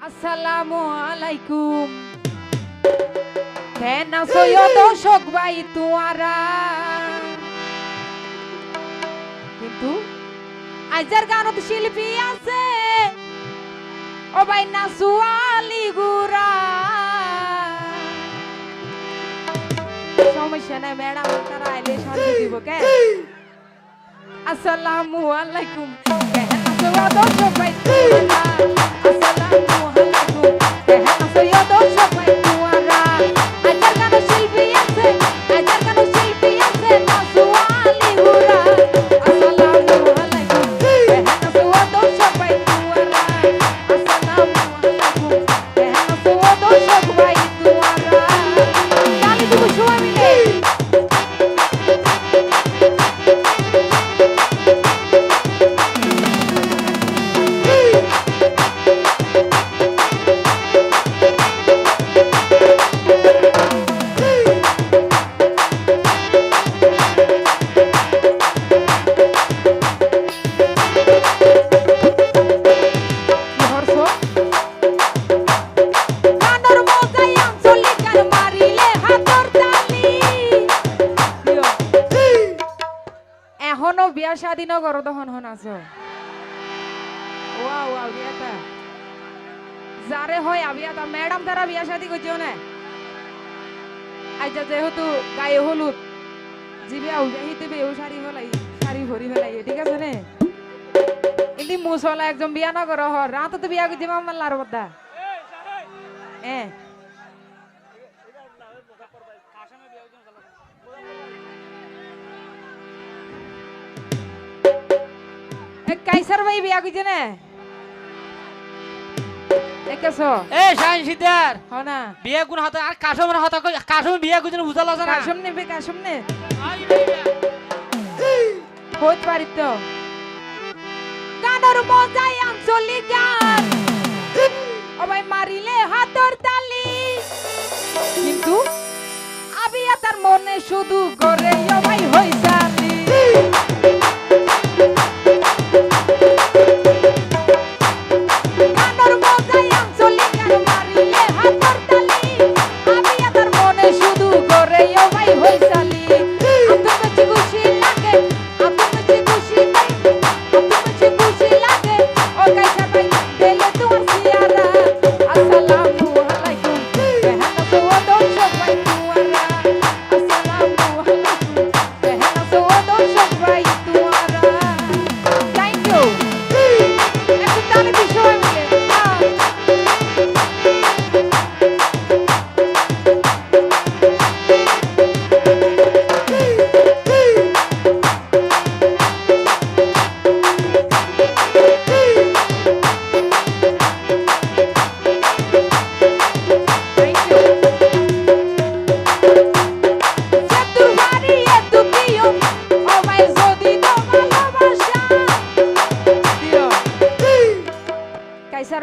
আসসালামু আলাইকুম কেন সৈয় দর্শক ভাই তুয়ারা কিন্তু আইজার গানত শিল্পী আছে ও ভাই না সুয়ালি গুরা সমস্যা নাই ম্যাডাম তারা আইলে শান্তি দিব কে আসসালামু আলাইকুম কেন সৈয় দর্শক ভাই তুয়ারা বিয়া শাদী নগর তখন হন আছো। ওয়া ওয়া বিয়াটা যারে হয় আবিয়াটা ম্যাডাম তারা বিয়া শাদী করছ না? আইজা যেহেতু গায়ে হলুদ জিবে আউজাহিতে বেউ শাড়ি ফেলাই শাড়ি ভরি ফেলাই ঠিক আছে নে? ইন্দি মুসলা একজন বিয়া না করো হর রাত তো বিয়া করছে মামাল্লার বদা। এ কাইসার ভাই বিয়া করছে না? একেছ এ শাহিন সিদ্দার হ না। বিয়ে কোন হাতে আর হাতে কাশম বিয়ে কোন বুঝাল না। নে। হইতে গানের মজাই আঞ্চলিক গান মারিলে হাতর তালি। কিন্তু আবিয়া তার মনে শুধু করে অবাই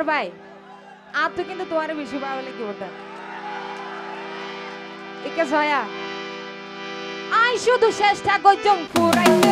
ভাই আর তো কিন্তু তোমার বেশি ভালো লাগে ওটা একে সয়া আই শুধু চেষ্টা করছম ফুরাইতে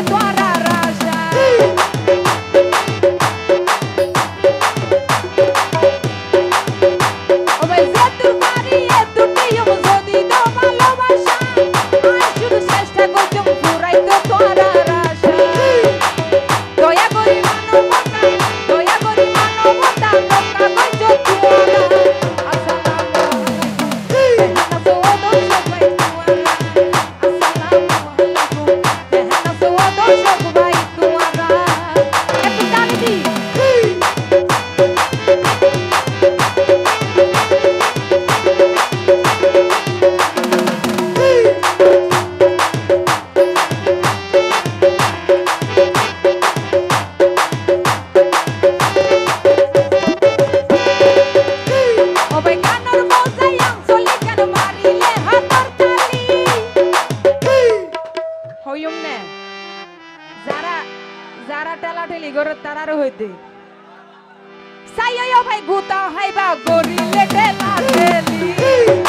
যারা টেলা ঠেলি করে তারার হইতে। সাইয়া ভাই গুতা হাইবা গরিলে টেলাটেলি